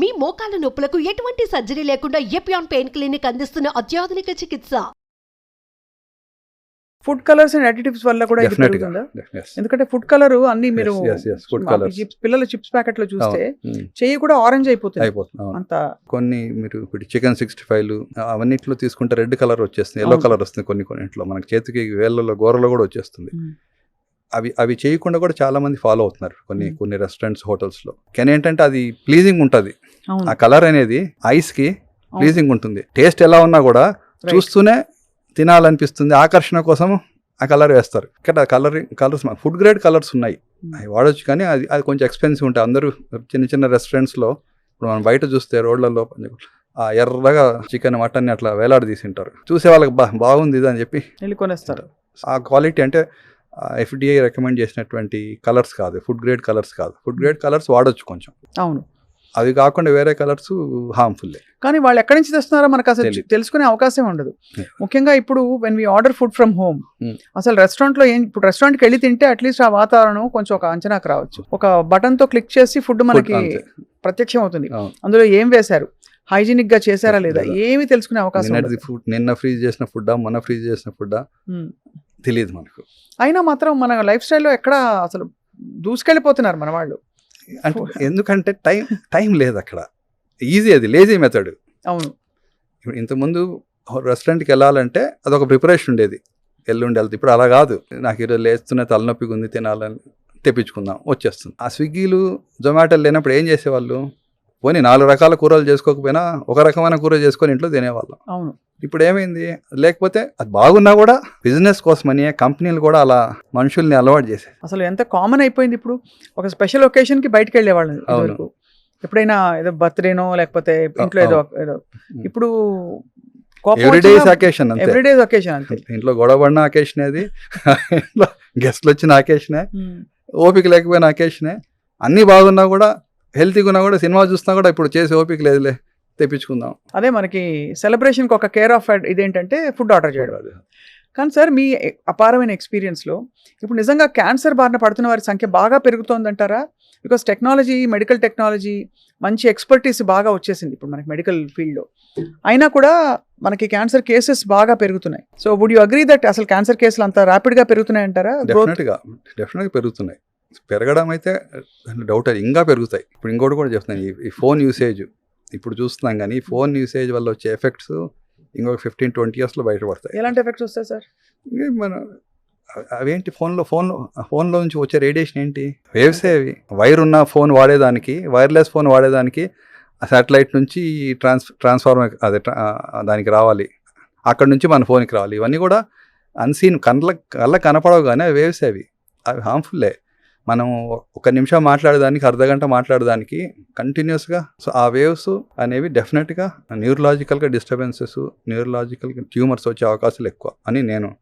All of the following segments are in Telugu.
మీ మోకాల నొప్పులకు ఎటువంటి సర్జరీ లేకుండా ఎపియాన్ పెయిన్ క్లినిక్ అందిస్తున్న అత్యాధునిక చికిత్స ఫుడ్ కలర్స్ అండ్ అడిటివ్స్ వల్ల కూడా ఇది. పెరుగుతుందా. ఎందుకంటే ఫుడ్ కలర్ అన్ని మీరు. చిప్స్ పిల్లల చిప్స్ ప్యాకెట్లో చూస్తే. చెయ్యి కూడా ఆరెంజ్ అయిపోతుంది. అంత కొన్ని మీరు ఇప్పుడు చికెన్ సిక్స్టీ ఫైవ్ అవన్నిట్లో తీసుకుంటే రెడ్ కలర్ వచ్చేస్తుంది ఎల్లో. కలర్ వస్తుంది కొన్ని కొన్నింటిలో మనకి చేతికి వేళ్ళలో గోరలో కూడా వచ్చేస్తుంది. అవి అవి చేయకుండా కూడా చాలా మంది ఫాలో అవుతున్నారు కొన్ని. కొన్ని రెస్టారెంట్స్ హోటల్స్లో. కానీ ఏంటంటే అది ప్లీజింగ్ ఉంటుంది. ఆ కలర్ అనేది ఐస్కి అవును. ప్లీజింగ్ ఉంటుంది. టేస్ట్ ఎలా ఉన్నా కూడా. చూస్తూనే తినాలనిపిస్తుంది. ఆకర్షణ కోసం ఆ కలర్ వేస్తారు. ఇక్కడ colour colours food grade colours ఉన్నాయి. అవి వాడొచ్చు కానీ అది అది కొంచెం ఎక్స్పెన్సివ్ ఉంటాయి. అందరూ చిన్న చిన్న రెస్టారెంట్స్లో ఇప్పుడు మనం బయట చూస్తే రోడ్లలో ఆ ఎర్రగా చికెన్ మటన్ అట్లా వేలాడి తీసింటారు చూసే వాళ్ళకి బా బాగుంది ఇది అని చెప్పి వెళ్ళి కొనేస్తారు. ఆ క్వాలిటీ అంటే ఎఫ్డిఐ రికమెండ్ చేసినటువంటి కలర్స్ కాదు ఫుడ్ గ్రేడ్ కలర్స్ కాదు ఫుడ్ గ్రేడ్ కలర్స్ వాడొచ్చు కొంచెం అవును అవి కాకుండా వేరే కలర్స్ హార్మ్ఫుల్ కానీ వాళ్ళు ఎక్కడి నుంచి తెస్తున్నారో మనకు అసలు. తెలుసుకునే అవకాశం ఉండదు. ముఖ్యంగా ఇప్పుడు when we order food from home Hmm. అసలు restaurant లో ఏం ఇప్పుడు restaurant కి వెళ్ళి తింటే అట్లీస్ట్ ఆ వాతావరణం కొంచెం ఒక అంచనాకు రావచ్చు ఒక బటన్తో క్లిక్ చేసి ఫుడ్ మనకి. ప్రత్యక్షం అవుతుంది. అందులో ఏం వేశారు హైజీనిక్గా చేశారా లేదా. ఏమి తెలుసుకునే అవకాశం. ఫుడ్ నిన్న ఫ్రీజ్ చేసిన ఫుడ్డా మొన్న ఫ్రీజ్ చేసిన ఫుడ్డా Hmm. తెలియదు మనకు. అయినా మాత్రం మన లైఫ్ స్టైల్లో ఎక్కడ అసలు దూసుకెళ్ళిపోతున్నారు మన వాళ్ళు. అంటే ఎందుకంటే టైం టైం లేదు అక్కడ. ఈజీ అది లేజీ మెథడ్. అవును. ఇప్పుడు ఇంతకుముందు రెస్టారెంట్కి వెళ్ళాలంటే అదొక ప్రిపరేషన్ ఉండేది. ఎల్లుండి వెళ్తే ఇప్పుడు అలా కాదు. నాకు ఈరోజు లేస్తున్న తలనొప్పిగా ఉంది తినాలని తెప్పించుకుందాం వచ్చేస్తుంది. ఆ స్విగ్గీలు జొమాటోలు లేనప్పుడు ఏం చేసేవాళ్ళు? పోనీ నాలుగు రకాల కూరలు చేసుకోకపోయినా ఒక రకమైన కూర చేసుకొని ఇంట్లో తినేవాళ్ళం. అవును. ఇప్పుడు ఏమైంది లేకపోతే అది బాగున్నా కూడా బిజినెస్ కోసమని కంపెనీలు కూడా అలా మనుషుల్ని అలవాటు చేసే అసలు ఎంత కామన్ అయిపోయింది ఇప్పుడు? ఒక స్పెషల్ ఒకేషన్కి బయటకు వెళ్ళేవాళ్ళు అవును. ఎప్పుడైనా ఏదో బర్త్డేనో లేకపోతే ఇంట్లో ఏదో ఏదో ఇప్పుడు ఎవ్రీడేస్ అకేషన్ అంతే. ఎవ్రీడే ఒకేషన్ అంతే. ఇంట్లో గొడవ పడిన అకేషన్ అది గెస్ట్లు వచ్చిన అకేషనే. ఓపిక లేకపోయిన అకేషనే అన్నీ బాగున్నా కూడా హెల్తీగా ఉన్నా కూడా సినిమా చూస్తున్నా కూడా ఇప్పుడు చేసే ఓపిక లేదులే తెప్పించుకుందాం. అదే మనకి సెలబ్రేషన్కి ఒక కేర్ ఆఫ్ ఇదేంటంటే ఫుడ్ ఆర్డర్ చేయడం. కానీ సార్ మీ అపారమైన ఎక్స్పీరియన్స్లో ఇప్పుడు నిజంగా క్యాన్సర్ బారిన పడుతున్న వారి సంఖ్య బాగా పెరుగుతోందంటారా? బికాస్ టెక్నాలజీ మెడికల్ టెక్నాలజీ మంచి ఎక్స్పర్టీస్ బాగా వచ్చేసింది ఇప్పుడు మనకి మెడికల్ ఫీల్డ్లో అయినా కూడా మనకి క్యాన్సర్ కేసెస్ బాగా పెరుగుతున్నాయి. So would you agree that అసలు క్యాన్సర్ కేసులు అంత ర్యాపిడ్గా పెరుగుతున్నాయి అంటారా డెఫినెట్గా డెఫినెట్గా పెరుగుతున్నాయి. పెరగడం అయితే డౌట్ అది. ఇంకా పెరుగుతాయి. ఇప్పుడు ఇంకోటి కూడా చెప్తున్నాను. ఈ- ఫోన్ యూసేజ్ ఇప్పుడు చూస్తున్నాం కానీ ఫోన్ యూసేజ్ వల్ల వచ్చే ఎఫెక్ట్స్ ఇంకొక ఫిఫ్టీన్ ట్వంటీ ఇయర్స్లో బయటపడతాయి. ఎలాంటి ఎఫెక్ట్స్ వస్తాయి సార్? మన అవేంటి ఫోన్లో ఫోన్లో ఫోన్లో నుంచి వచ్చే రేడియేషన్ ఏంటి? వేవ్సే అవి. వైర్ ఉన్న ఫోన్ వాడేదానికి వైర్లెస్ ఫోన్ వాడేదానికి సాటిలైట్ నుంచి ట్రాన్స్ ట్రాన్స్ఫార్మర్ అదే దానికి రావాలి. అక్కడ నుంచి మన ఫోన్కి రావాలి. ఇవన్నీ కూడా అన్సీన్ కళ్ళ కళ్ళ కనపడవు కానీ అవి వేవ్స్ అవి. అవి హార్మ్ఫుల్లే మనం ఒక నిమిషం మాట్లాడేదానికి అర్ధ గంట మాట్లాడేదానికి కంటిన్యూస్గా సో ఆ వేవ్స్ అనేవి డెఫినెట్గా న్యూరలాజికల్గా డిస్టర్బెన్సెస్ న్యూరలాజికల్ ట్యూమర్స్ వచ్చే అవకాశాలు ఎక్కువ అని నేను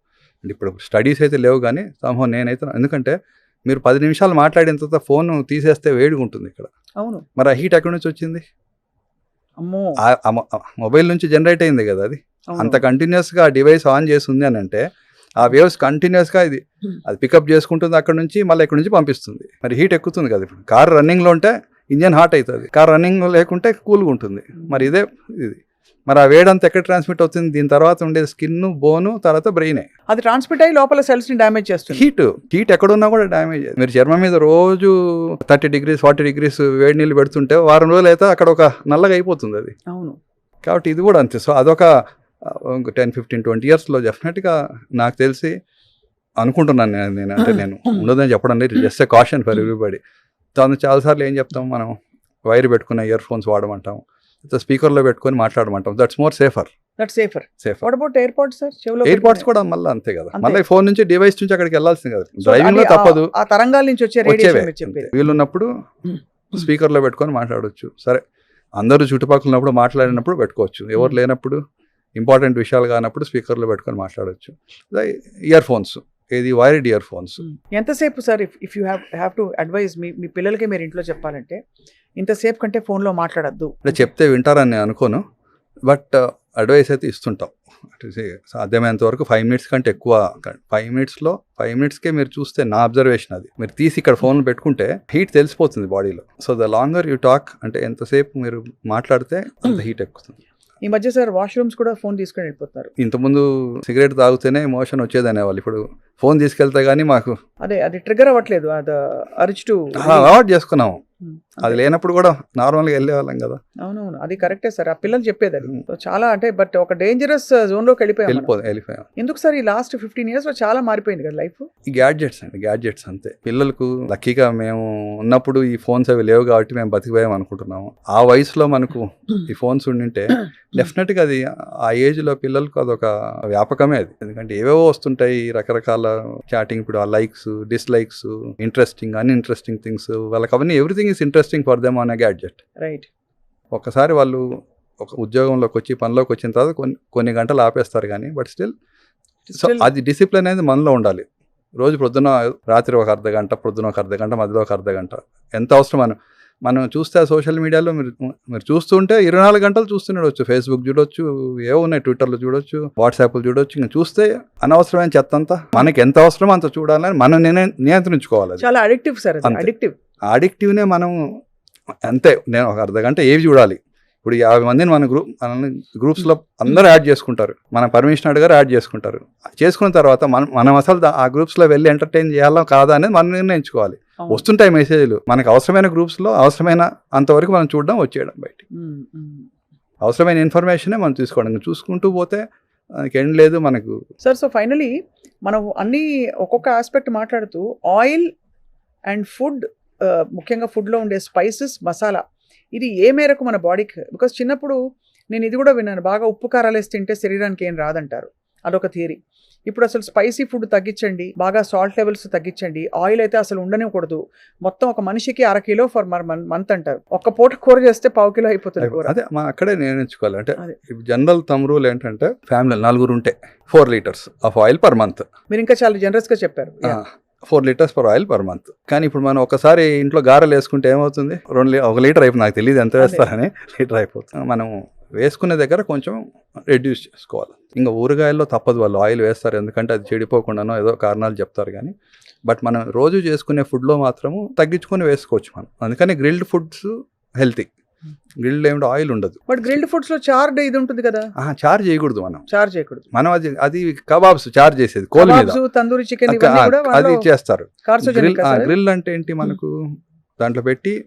ఇప్పుడు స్టడీస్ అయితే లేవు కానీ సంభవం నేనైతే ఎందుకంటే మీరు పది నిమిషాలు మాట్లాడిన తర్వాత ఫోన్ తీసేస్తే వేడిగా ఉంటుంది ఇక్కడ. అవును. మరి ఆ హీట్ ఎక్కడి నుంచి వచ్చింది? మొబైల్ నుంచి జనరేట్ అయింది కదా అది. అంత కంటిన్యూస్గా ఆ డివైస్ ఆన్ చేసి ఉంది అని అంటే ఆ వేవ్స్ కంటిన్యూస్గా ఇది Hmm. అది పికప్ చేసుకుంటుంది అక్కడ నుంచి మళ్ళీ ఇక్కడ నుంచి పంపిస్తుంది. మరి హీట్ ఎక్కుతుంది కదా ఇప్పుడు. కార్ రన్నింగ్లో ఉంటే ఇంజన్ హాట్ అవుతుంది. కార్ రన్నింగ్ లేకుంటే కూల్గా ఉంటుంది. మరి ఇదే ఇది. మరి ఆ వేడంతా ఎక్కడ ట్రాన్స్మిట్ అవుతుంది? దీని తర్వాత ఉండే స్కిన్ బోను తర్వాత బ్రెయినే అది ట్రాన్స్మిట్ అయ్యి లోపల సెల్స్ని డ్యామేజ్ చేస్తుంది. హీట్ హీట్ ఎక్కడున్నా కూడా డ్యామేజ్ మీరు చర్మం మీద రోజు థర్టీ డిగ్రీస్ ఫార్టీ డిగ్రీస్ వేడి నీళ్ళు పెడుతుంటే వారం రోజులు అయితే అక్కడ ఒక నల్లగా అయిపోతుంది అది. అవును. కాబట్టి ఇది కూడా అంతే. సో అదొక టెన్ ఫిఫ్టీన్ ట్వంటీ ఇయర్స్లో డెఫినెట్గా నాకు తెలిసి అనుకుంటున్నాను నేను నేను అంటే నేను ఉండదని చెప్పడం లేదు. Just a caution for everybody దాని చాలాసార్లు ఏం చెప్తాం మనం వైర్ పెట్టుకున్న ఇయర్ ఫోన్స్ వాడమంటాం స్పీకర్లో పెట్టుకొని మాట్లాడమంటాం. That's more safer that safer safer what about airports sir చెవిలో ఎయిర్ పాడ్స్ పెట్టుకునే- కూడా మళ్ళీ అంతే కదా. మళ్ళీ ఫోన్ నుంచి డివైస్ నుంచి అక్కడికి వెళ్ళాల్సింది కదా. డ్రైవింగ్లో తప్పదు. ఆ తరంగాల నుంచి వచ్చే రేడియేషన్ వీలున్నప్పుడు Hmm. స్పీకర్లో పెట్టుకొని మాట్లాడవచ్చు సరే అందరూ చుట్టుపక్కల ఉన్నప్పుడు మాట్లాడినప్పుడు పెట్టుకోవచ్చు. ఎవరు Hmm. లేనప్పుడు ఇంపార్టెంట్ విషయాలు కానప్పుడు స్పీకర్లో పెట్టుకొని మాట్లాడవచ్చు ఇయర్ ఫోన్స్ ఏది వైర్డ్ ఇయర్ ఫోన్స్ ఎంతసేపు sir if if you have have to advise మీ మీ పిల్లలకి మీరు ఇంట్లో చెప్పాలంటే ఇంతసేపు కంటే ఫోన్లో మాట్లాడద్దు. అంటే చెప్తే వింటారని నేను అనుకోను బట్ అడ్వైస్ అయితే ఇస్తుంటాం. సాధ్యమైనంత వరకు ఫైవ్ మినిట్స్ కంటే ఎక్కువ ఫైవ్ మినిట్స్లో ఫైవ్ మినిట్స్కే మీరు చూస్తే నా అబ్జర్వేషన్ అది. మీరు తీసి ఇక్కడ ఫోన్ పెట్టుకుంటే హీట్ తెలిసిపోతుంది బాడీలో. So the longer you talk అంటే ఎంతసేపు మీరు మాట్లాడితే అంత హీట్ ఎక్కుతుంది. ఈ మధ్య సార్ వాష్రూమ్స్ కూడా ఫోన్ తీసుకొని వెళ్ళిపోతున్నారు ఇంతకుముందు సిగరెట్ తాగితేనే మోషన్ వచ్చేది అనేవాళ్ళు. ఇప్పుడు ఫోన్ తీసుకెళ్తే కానీ మాకు అదే అది ట్రిగర్ అవ్వట్లేదు. అది అరిచ్ టు అలవాటు చేసుకున్నాము. అది లేనప్పుడు కూడా నార్మల్గా వెళ్ళేవాళ్ళం కదా. అవునవును. అది కరెక్టే సార్. ఆ పిల్లలు చెప్పేది అది. చాలా అంటే బట్ ఒక డేంజరస్ జోన్లోకి వెళ్ళిపోయాం మనం. వెళ్ళిపో వెళ్ళిపోయాం. ఎందుకు సార్ ఈ లాస్ట్ ఫిఫ్టీన్ ఇయర్స్లో చాలా మారిపోయింది కదా లైఫ్ ఈ గ్యాడ్జెట్స్ అండి గ్యాడ్జెట్స్ అంతే. పిల్లలకు లక్కీగా మేము ఉన్నప్పుడు ఈ ఫోన్స్ అవి లేవు కాబట్టి మేము బతికిపోయాం అనుకుంటున్నాము. ఆ వయసులో మనకు ఈ ఫోన్స్ ఉండింటే డెఫినెట్గా అది ఆ ఏజ్లో పిల్లలకు అదొక వ్యాపకమే అది. ఎందుకంటే ఏవేవో వస్తుంటాయి రకరకాల చాటింగ్ ఇప్పుడు ఆ likes dislikes interesting uninteresting things వాళ్ళకి అవన్నీ everything is interesting for them అనే గ్యాడ్జెట్ రైట్ ఒకసారి వాళ్ళు ఒక ఉద్యోగంలోకి వచ్చి పనిలోకి వచ్చిన తర్వాత కొన్ని కొన్ని గంటలు ఆపేస్తారు కానీ బట్ స్టిల్ సో అది డిసిప్లిన్ అనేది మనలో ఉండాలి. రోజు ప్రొద్దున రాత్రి ఒక అర్ధ గంట ప్రొద్దున ఒక అర్ధ గంట మధ్యలో ఒక అర్ధ గంట. ఎంత అవసరం మనం మనం చూస్తే సోషల్ మీడియాలో మీరు మీరు చూస్తుంటే ఇరవై నాలుగు గంటలు చూస్తూనే ఉండొచ్చు ఫేస్బుక్ చూడొచ్చు ఏవో ఉన్నాయి ట్విట్టర్లో చూడొచ్చు వాట్సాప్లో చూడొచ్చు. ఇంకా చూస్తే అనవసరమైన చెత్త అంతా మనకి ఎంత అవసరమో అంత చూడాలని మనం నియ- నియంత్రించుకోవాలి. చాలా అడిక్టివ్ సార్. అడిక్టివ్ అడిక్టివ్నే మనం అంతే. నేను ఒక అర్ధ గంట ఏవి చూడాలి. ఇప్పుడు యాభై మందిని మన గ్రూప్ మనల్ని గ్రూప్స్లో అందరూ యాడ్ చేసుకుంటారు. మన పర్మిషన్ అడిగారు యాడ్ చేసుకుంటారు. చేసుకున్న తర్వాత మనం మనం అసలు ఆ గ్రూప్స్లో వెళ్ళి ఎంటర్టైన్ చేయాలా కాదా అనేది మనం నిర్ణయించుకోవాలి. వస్తుంటాయి మెసేజ్లు. మనకు అవసరమైన గ్రూప్స్లో అవసరమైన అంతవరకు మనం చూడడం వచ్చేయడం బయట అవసరమైన ఇన్ఫర్మేషనే మనం తీసుకోవడం. చూసుకుంటూ పోతే మనకి ఎండ్ లేదు మనకు. సార్ సో ఫైనలీ మనం అన్ని ఒక్కొక్క ఆస్పెక్ట్ మాట్లాడుతూ ఆయిల్ అండ్ ఫుడ్ ముఖ్యంగా ఫుడ్లో ఉండే స్పైసెస్ మసాలా. ఇది ఏ మేరకు మన బాడీకి? బికాస్ చిన్నప్పుడు నేను ఇది కూడా విన్నాను బాగా ఉప్పు కారాలు వేసి తింటే శరీరానికి ఏం రాదంటారు. అదొక థియరీ. ఇప్పుడు అసలు స్పైసీ ఫుడ్ తగ్గించండి బాగా సాల్ట్ లెవెల్స్ తగ్గించండి ఆయిల్ అయితే అసలు ఉండనివ్వకూడదు. మొత్తం ఒక మనిషికి అర కిలో ఫర్ మర్ మంత్ అంటారు. ఒక్క పూట కూర చేస్తే పావు కిలో అయిపోతుంది కూర. అదే మా అక్కడే నిర్ణయించుకోవాలి అంటే అదే. జనరల్ తమ్ రూల్ ఏంటంటే ఫ్యామిలీ నలుగురు ఉంటే four litres of oil per month. మీరు ఇంకా చాలా జనరస్గా చెప్పారు. Four litres per oil per month. కానీ ఇప్పుడు మనం ఒకసారి ఇంట్లో గారెలు వేసుకుంటే ఏమవుతుంది? రెండు లీ- ఒక లీటర్ అయిపోతుంది నాకు తెలియదు ఎంత. వేస్తారని లీటర్ అయిపోతుంది. మనం వేసుకునే దగ్గర కొంచెం రెడ్యూస్ చేసుకోవాలి. ఇంకా ఊరగాయల్లో తప్పదు వాళ్ళు ఆయిల్ వేస్తారు. ఎందుకంటే అది చెడిపోకుండానో ఏదో కారణాలు చెప్తారు కానీ. బట్ మనం రోజు చేసుకునే ఫుడ్లో మాత్రము తగ్గించుకొని వేసుకోవచ్చు మనం. అందుకని గ్రిల్డ్ ఫుడ్స్ హెల్తీ గ్రిల్డ్ ఏమిటో? ఆయిల్ ఉండదు. బట్ గ్రిల్డ్ ఫుడ్స్లో చార్డ్ ఇది ఉంటుంది కదా? చార్జ్ చేయకూడదు మనం. చార్జ్ చేయకూడదు. మనం అది అది కబాబ్స్ చార్జ్ చేసేది కోల్ మీద. తందూరి చికెన్ అది చేస్తారు. గ్రిల్ అంటే ఏంటి మనకు? దాంట్లో పెట్టి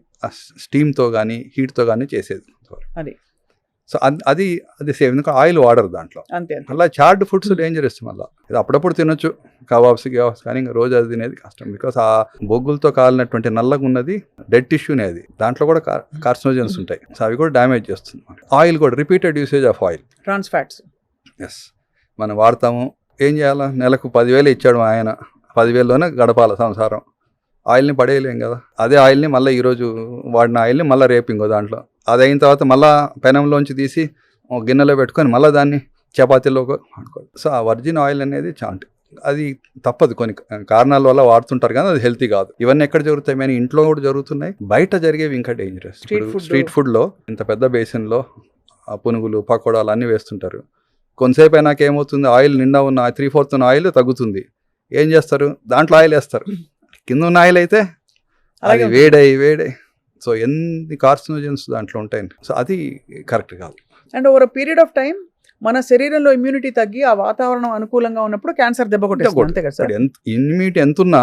స్టీమ్తో కానీ హీట్తో కానీ చేసేది. అది. సో అది అది అది సేమ్. ఎందుకంటే ఆయిల్ వాడరు దాంట్లో. మళ్ళీ చార్డ్ ఫుడ్స్ డేంజరస్ మళ్ళీ. ఇది అప్పుడప్పుడు తినొచ్చు. కబాబ్స్ గిబాబ్స్ కానీ ఇంకా రోజు అది తినేది కష్టం. బికాస్ ఆ బొగ్గులతో కాలినటువంటి నల్లగా ఉన్నది డెడ్ టిష్యూనే అది దాంట్లో కూడా కార్సినోజన్స్ ఉంటాయి. సో అవి కూడా డ్యామేజ్ చేస్తుంది ఆయిల్ కూడా repeated usage of oil. Trans fats. Yes. మనం వాడతాము. ఏం చేయాలా? నెలకు పదివేలు ఇచ్చాడు ఆయన. పదివేల్లోనే గడపాల సంసారం. ఆయిల్ని పడేయలేం కదా. అదే ఆయిల్ని మళ్ళీ ఈరోజు వాడిన ఆయిల్ని మళ్ళీ రేపు ఇంకో దాంట్లో అది అయిన తర్వాత మళ్ళీ పెనంలోంచి తీసి గిన్నెలో పెట్టుకొని మళ్ళీ దాన్ని చపాతీలో వాడుకోవాలి సో ఆ వర్జిన్ ఆయిల్ అనేది చాంట్. అది తప్పదు కొన్ని కారణాల వల్ల వాడుతుంటారు కానీ అది హెల్తీ కాదు. ఇవన్నీ ఎక్కడ జరుగుతాయి? మేము ఇంట్లో కూడా జరుగుతున్నాయి. బయట జరిగేవి ఇంకా డేంజరస్. స్ట్రీట్ ఫుడ్లో ఇంత పెద్ద బేసిన్లో ఆ పునుగులు పకోడాలు అన్నీ వేస్తుంటారు. కొంతసేపు అయినాక ఏమవుతుంది? ఆయిల్ నిండా ఉన్న త్రీ ఫోర్త్ ఉన్న ఆయిల్ తగ్గుతుంది. ఏం చేస్తారు? దాంట్లో ఆయిల్ వేస్తారు. కింద ఉన్న ఆయిల్ అయితే అది వేడై వేడై సో ఎన్ని కార్సినోజన్స్ దాంట్లో ఉంటాయి సో అది కరెక్ట్ కాదు. And over period of time మన శరీరంలో ఇమ్యూనిటీ తగ్గి ఆ వాతావరణం అనుకూలంగా ఉన్నప్పుడు క్యాన్సర్ దెబ్బ కొట్టేస్తుంది. అంతే కదా సార్? ఇప్పుడు ఎంత ఇమ్యూనిటీ ఎంత ఉన్నా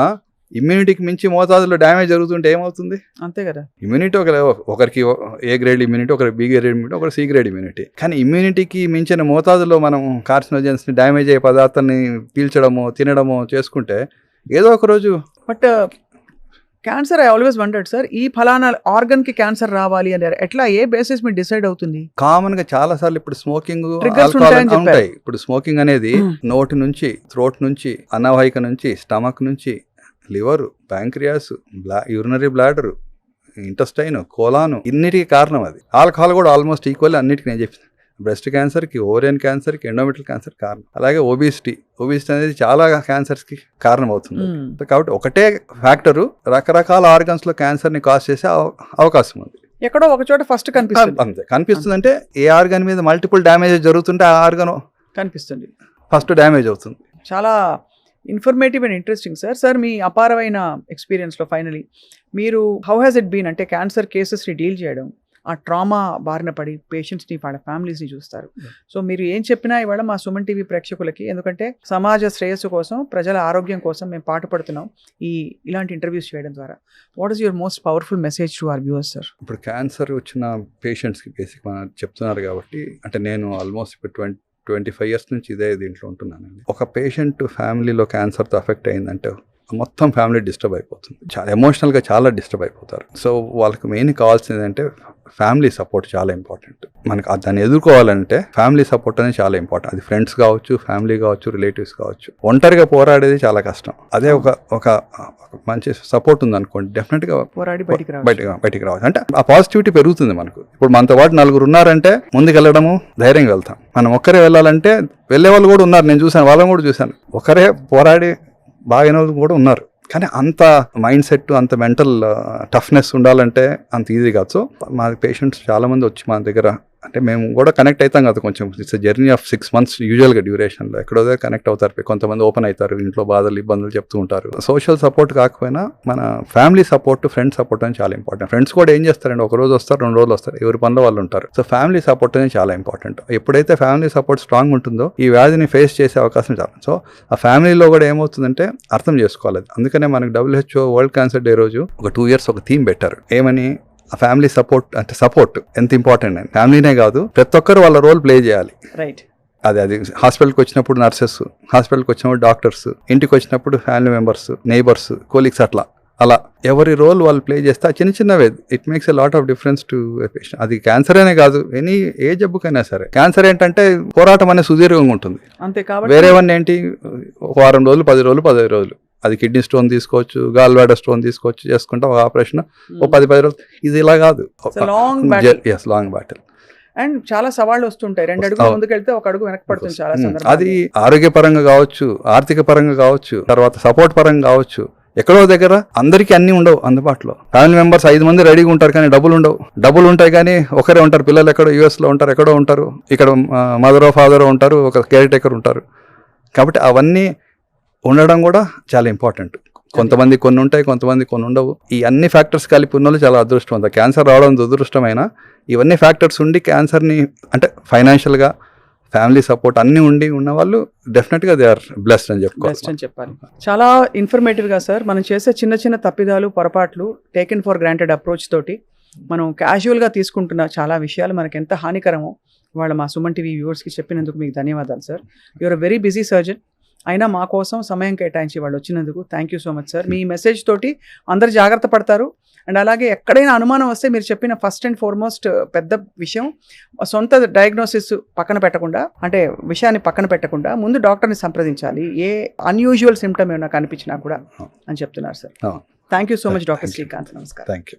ఇమ్యూనిటీకి మించి మోతాదులో డ్యామేజ్ జరుగుతుంటే ఏమవుతుంది? అంతే కదా. ఇమ్యూనిటీ ఒక ఒకరికి ఏ గ్రేడ్ ఇమ్యూనిటీ ఒకరికి బి గ్రేడ్ ఇమ్యూనిటీ ఒకరికి సి గ్రేడ్ ఇమ్యూనిటీ కానీ ఇమ్యూనిటీకి మించిన మోతాదులో మనం కార్సినోజన్స్ని డ్యామేజ్ అయ్యే పదార్థాన్ని పీల్చడము తినడము చేసుకుంటే ఏదో ఒక రోజు but cancer I always wondered sir ఈ ఫలానా ఆర్గన్కి క్యాన్సర్ రావాలి అని ఎట్లా ఏ బేసిస్ మీద డిసైడ్ అవుతుంది? కామన్గా చాలా సార్లు ఇప్పుడు స్మోకింగ్. ఉంటాయి. ఇప్పుడు స్మోకింగ్ అనేది నోటి నుంచి థ్రోట్ నుంచి అన్నవాహిక నుంచి స్టమక్ నుంచి లివర్ ప్యాంక్రియాస్ బ్లా యూరినరీ బ్లాడర్ ఇంటస్టైన్ కోలాను ఇన్నిటికి కారణం అది. ఆల్కహాల్ కూడా ఆల్మోస్ట్ ఈక్వల్ అన్నిటికీ. నేను చెప్పాను బ్రెస్ట్ క్యాన్సర్కి ఓరియన్ క్యాన్సర్కి ఎండోమెట్రల్ క్యాన్సర్ కారణం. అలాగే ఒబిసిటీ ఒబిసిటీ అనేది చాలా క్యాన్సర్స్కి కారణం అవుతుంది కాబట్టి ఒకటే ఫ్యాక్టరు రకరకాల ఆర్గన్స్లో క్యాన్సర్ని కాజ్ చేసే అవ- అవకాశం ఉంది. ఎక్కడో ఒక చోట ఫస్ట్ కనిపిస్తుంది. అంతే. కనిపిస్తుందంటే ఏ ఆర్గాన్ మీద మల్టిపుల్ డ్యామేజ్ జరుగుతుంటే ఆ ఆర్గాన్ కనిపిస్తుంది. ఫస్ట్ డ్యామేజ్ అవుతుంది. చాలా informative and interesting sir. Sir మీ అపారమైన ఎక్స్పీరియన్స్లో ఫైనలీ మీరు హౌ హ్యాస్ ఇట్ బీన్ అంటే క్యాన్సర్ కేసెస్ని డీల్ చేయడం? ఆ ట్రామా బారిన పడి పేషెంట్స్ని వాళ్ళ ఫ్యామిలీస్ని చూస్తారు. సో మీరు ఏం చెప్పినా ఇవాళ మా సుమన్ టీవీ ప్రేక్షకులకి ఎందుకంటే సమాజ శ్రేయస్సు కోసం ప్రజల ఆరోగ్యం కోసం మేము పాటుపడుతున్నాం ఈ ఇలాంటి ఇంటర్వ్యూస్ చేయడం ద్వారా. What is your most powerful message to our viewers sir ఇప్పుడు క్యాన్సర్ వచ్చిన పేషెంట్స్కి బేసిక్ మనం చెప్తున్నారు కాబట్టి అంటే నేను ఆల్మోస్ట్ ఇప్పుడు ట్వంటీ ట్వంటీ ఫైవ్ ఇయర్స్ నుంచి ఇదే దీంట్లో ఉంటున్నానండి. ఒక పేషెంట్ ఫ్యామిలీలో క్యాన్సర్తో అఫెక్ట్ అయిందంటే మొత్తం ఫ్యామిలీ డిస్టర్బ్ అయిపోతుంది. చాలా ఎమోషనల్గా చాలా డిస్టర్బ్ అయిపోతారు. సో వాళ్ళకి మెయిన్ కావాల్సింది అంటే ఫ్యామిలీ సపోర్ట్ చాలా ఇంపార్టెంట్ మనకు దాన్ని ఎదుర్కోవాలంటే ఫ్యామిలీ సపోర్ట్ అనేది చాలా ఇంపార్టెంట్ అది ఫ్రెండ్స్ కావచ్చు ఫ్యామిలీ కావచ్చు రిలేటివ్స్ కావచ్చు. ఒంటరిగా పోరాడేది చాలా కష్టం. అదే ఒక ఒక మంచి సపోర్ట్ ఉందనుకోండి డెఫినెట్గా పోరాడి బయటికి బయటకు రావచ్చు. అంటే ఆ పాజిటివిటీ పెరుగుతుంది మనకు. ఇప్పుడు మనతో పాటు నలుగురు ఉన్నారంటే ముందుకు వెళ్ళడము ధైర్యంగా వెళ్తాం. మనం ఒక్కరే వెళ్ళాలంటే వెళ్ళే వాళ్ళు కూడా ఉన్నారు. నేను చూశాను వాళ్ళని కూడా చూశాను. ఒకరే పోరాడి బాగా కూడా ఉన్నారు. కానీ అంత మైండ్ సెట్ అంత మెంటల్ టఫ్నెస్ uh, ఉండాలంటే అంత ఈజీ కాదు. సో మా పేషెంట్స్ చాలామంది వచ్చి మా దగ్గర అంటే మేము కూడా కనెక్ట్ అవుతాం కదా కొంచెం. It's journey of six months యూజువల్గా డ్యూరేషన్లో ఎక్కడో కనెక్ట్ అవుతారు. కొంతమంది ఓపెన్ అవుతారు. ఇంట్లో బాధలు ఇబ్బందులు చెప్తూ ఉంటారు. సోషల్ సపోర్ట్ కాకపోయినా మన ఫ్యామిలీ సపోర్ట్ ఫ్రెండ్ సపోర్ట్ అని చాలా ఇంపార్టెంట్ ఫ్రెండ్స్ కూడా ఏం చేస్తారండి? ఒక రోజు వస్తారు రెండు రోజులు వస్తారు. ఎవరి పనిలో వాళ్ళు ఉంటారు. సో ఫ్యామిలీ సపోర్ట్ అనేది చాలా ఇంపార్టెంట్ ఎప్పుడైతే ఫ్యామిలీ సపోర్ట్ స్ట్రాంగ్ ఉంటుందో ఈ వ్యాధిని ఫేస్ చేసే అవకాశం చాలా. సో ఆ ఫ్యామిలీలో కూడా ఏమవుతుందంటే అర్థం చేసుకోవాలి. అందుకనే మనకి డబ్ల్యూహెచ్ఓ వరల్డ్ క్యాన్సర్ డే రోజు ఒక టూ ఇయర్స్ ఒక థీమ్ పెట్టారు. ఏమని? ఆ ఫ్యామిలీ సపోర్ట్ అంటే సపోర్ట్ ఎంత ఇంపార్టెంట్ అని ఫ్యామిలీనే కాదు ప్రతి ఒక్కరు వాళ్ళ రోల్ ప్లే చేయాలి. రైట్ అది అది హాస్పిటల్కి వచ్చినప్పుడు నర్సెస్ హాస్పిటల్కి వచ్చినప్పుడు డాక్టర్స్ ఇంటికి వచ్చినప్పుడు ఫ్యామిలీ మెంబర్స్ నైబర్స్ కోలీగ్స్ అట్లా. అలా ఎవరి రోల్ వాళ్ళు ప్లే చేస్తే ఆ చిన్న చిన్నవే. It makes a lot of difference to patient అది క్యాన్సర్ అనే కాదు ఎనీ ఏ జబ్బుకైనా సరే. క్యాన్సర్ ఏంటంటే పోరాటం అనేది సుదీర్ఘంగా ఉంటుంది. అంతే కాబట్టి వేరేవన్నీ ఏంటి వారం రోజులు పది రోజులు పదిహేను రోజులు. అది కిడ్నీ స్టోన్ తీసుకోవచ్చు గాల్ బ్లాడర్ స్టోన్ తీసుకోవచ్చు చేసుకుంటే ఒక ఆపరేషన్. ఓ పది పది రోజులు. ఇది ఇలా కాదు. ఎస్ లాంగ్ బాటిల్ అండ్ చాలా సవాళ్ళు వస్తుంటాయి. రెండు అడుగులు. ముందుకెళ్తే ఒక అడుగు వెనక్కి పడుతుంది చాలా ఉమ్, సందర్భాలు అది ఆరోగ్యపరంగా కావచ్చు ఆర్థిక పరంగా కావచ్చు తర్వాత సపోర్ట్ పరంగా కావచ్చు. ఎక్కడో దగ్గర అందరికీ అన్ని ఉండవు అందుబాటులో. ఫ్యామిలీ మెంబర్స్ ఐదు మంది రెడీగా ఉంటారు కానీ డబ్బులు ఉండవు. డబ్బులు ఉంటాయి కానీ ఒకరే ఉంటారు. పిల్లలు ఎక్కడో యూఎస్లో ఉంటారు ఎక్కడో ఉంటారు. ఇక్కడ మదరో ఫాదరో ఉంటారు ఒక కేర్ టేకర్ ఉంటారు. కాబట్టి అవన్నీ ఉండడం కూడా చాలా ఇంపార్టెంట్ కొంతమంది కొన్ని ఉంటాయి కొంతమంది కొన్ని ఉండవు ఈ అన్ని ఫ్యాక్టర్స్ కలిపి ఉన్న వాళ్ళు చాలా అదృష్టం క్యాన్సర్ రావడం దురదృష్టమైన ఇవన్నీ ఫ్యాక్టర్స్ ఉండి క్యాన్సర్ని అంటే ఫైనాన్షియల్గా ఫ్యామిలీ సపోర్ట్ అన్నీ ఉండి ఉన్న వాళ్ళు డెఫినెట్గా దే ఆర్ బ్లెస్డ్ అని చెప్పుకోవచ్చు అని చెప్పాలి. చాలా ఇన్ఫర్మేటివ్గా సార్ మనం చేసే చిన్న చిన్న తప్పిదాలు పొరపాట్లు టేకెన్ ఫర్ గ్రాంటెడ్ అప్రోచ్ తోటి మనం casual గా తీసుకుంటున్న చాలా విషయాలు మనకి ఎంత హానికరమో వాళ్ళ మా సుమన్ టీవీ వ్యూవర్స్కి చెప్పినందుకు మీకు ధన్యవాదాలు sir your very busy surgeon అయినా మా కోసం సమయం కేటాయించి వాళ్ళు వచ్చినందుకు thank you so much sir me message తోటి అందరు జాగ్రత్త పడతారు. అండ్ అలాగే ఎక్కడైనా అనుమానం వస్తే మీరు చెప్పిన ఫస్ట్ అండ్ ఫార్మోస్ట్ పెద్ద విషయం సొంత డయాగ్నోసిస్ పక్కన పెట్టకుండా అంటే విషయాన్ని పక్కన పెట్టకుండా ముందు డాక్టర్ని సంప్రదించాలి. ఏ అన్యూజువల్ సిమ్టమ్ ఏమైనా కనిపించినా కూడా అని చెప్తున్నారు sir. Thank you so much doctor. Srikanth. నమస్కారం. Thank you